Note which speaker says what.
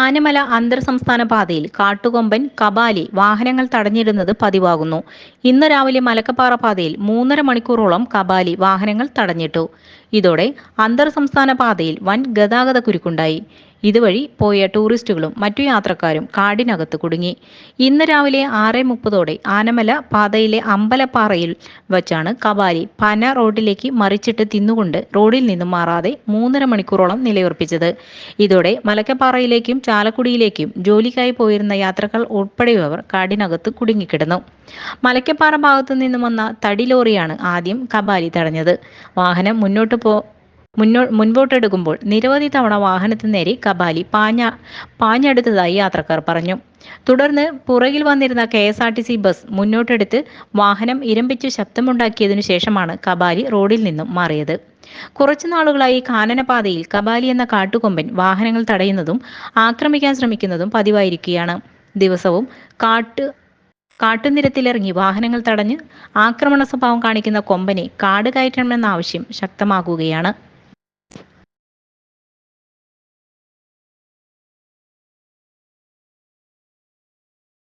Speaker 1: ആനമല അന്തർ സംസ്ഥാന പാതയിൽ കാട്ടുകൊമ്പൻ കബാലി വാഹനങ്ങൾ തടഞ്ഞിരുന്നത് പതിവാകുന്നു. ഇന്ന് രാവിലെ മലക്കപ്പാറ പാതയിൽ മൂന്നര മണിക്കൂറോളം കബാലി വാഹനങ്ങൾ തടഞ്ഞിട്ടു. ഇതോടെ അന്തർ സംസ്ഥാന പാതയിൽ വൻ ഗതാഗത കുരുക്കുണ്ടായി. ഇതുവഴി പോയ ടൂറിസ്റ്റുകളും മറ്റു യാത്രക്കാരും കാടിനകത്ത് കുടുങ്ങി. ഇന്ന് രാവിലെ ആറ് മുപ്പതോടെ ആനമല പാതയിലെ അമ്പലപ്പാറയിൽ വച്ചാണ് കബാലി പന റോഡിലേക്ക് മറിച്ചിട്ട് തിന്നുകൊണ്ട് റോഡിൽ നിന്നും മാറാതെ മൂന്നര മണിക്കൂറോളം നിലയുറപ്പിച്ചത്. ഇതോടെ മലക്കപ്പാറയിലേക്കും ചാലക്കുടിയിലേക്കും ജോലിക്കായി പോയിരുന്ന യാത്രക്കാർ ഉൾപ്പെടെയുള്ളവർ കാടിനകത്ത് കുടുങ്ങിക്കിടന്നു. മലക്കപ്പാറ ഭാഗത്തു നിന്നും വന്ന തടി ലോറിയാണ് ആദ്യം കബാലി തടഞ്ഞത്. വാഹനം മുന്നോട്ട് പോ മുന്നോ മുൻപോട്ടെടുക്കുമ്പോൾ നിരവധി തവണ വാഹനത്തിന് നേരെ കബാലി പാഞ്ഞ പാഞ്ഞെടുത്തതായി യാത്രക്കാർ പറഞ്ഞു. തുടർന്ന് പുറകിൽ വന്നിരുന്ന K S R T C bus മുന്നോട്ടെടുത്ത് വാഹനം ഇരമ്പിച്ച് ശബ്ദമുണ്ടാക്കിയതിനു ശേഷമാണ് കബാലി റോഡിൽ നിന്നും മാറിയത്. കുറച്ചു നാളുകളായി കാനനപാതയിൽ കബാലി എന്ന കാട്ടുകൊമ്പൻ വാഹനങ്ങൾ തടയുന്നതും ആക്രമിക്കാൻ ശ്രമിക്കുന്നതും പതിവായിരിക്കുകയാണ്. ദിവസവും കാട്ട് കാട്ടുനിരത്തിലിറങ്ങി വാഹനങ്ങൾ തടഞ്ഞ് ആക്രമണ സ്വഭാവം കാണിക്കുന്ന കൊമ്പനെ കാട് കയറ്റണമെന്ന ആവശ്യം ശക്തമാകുകയാണ്.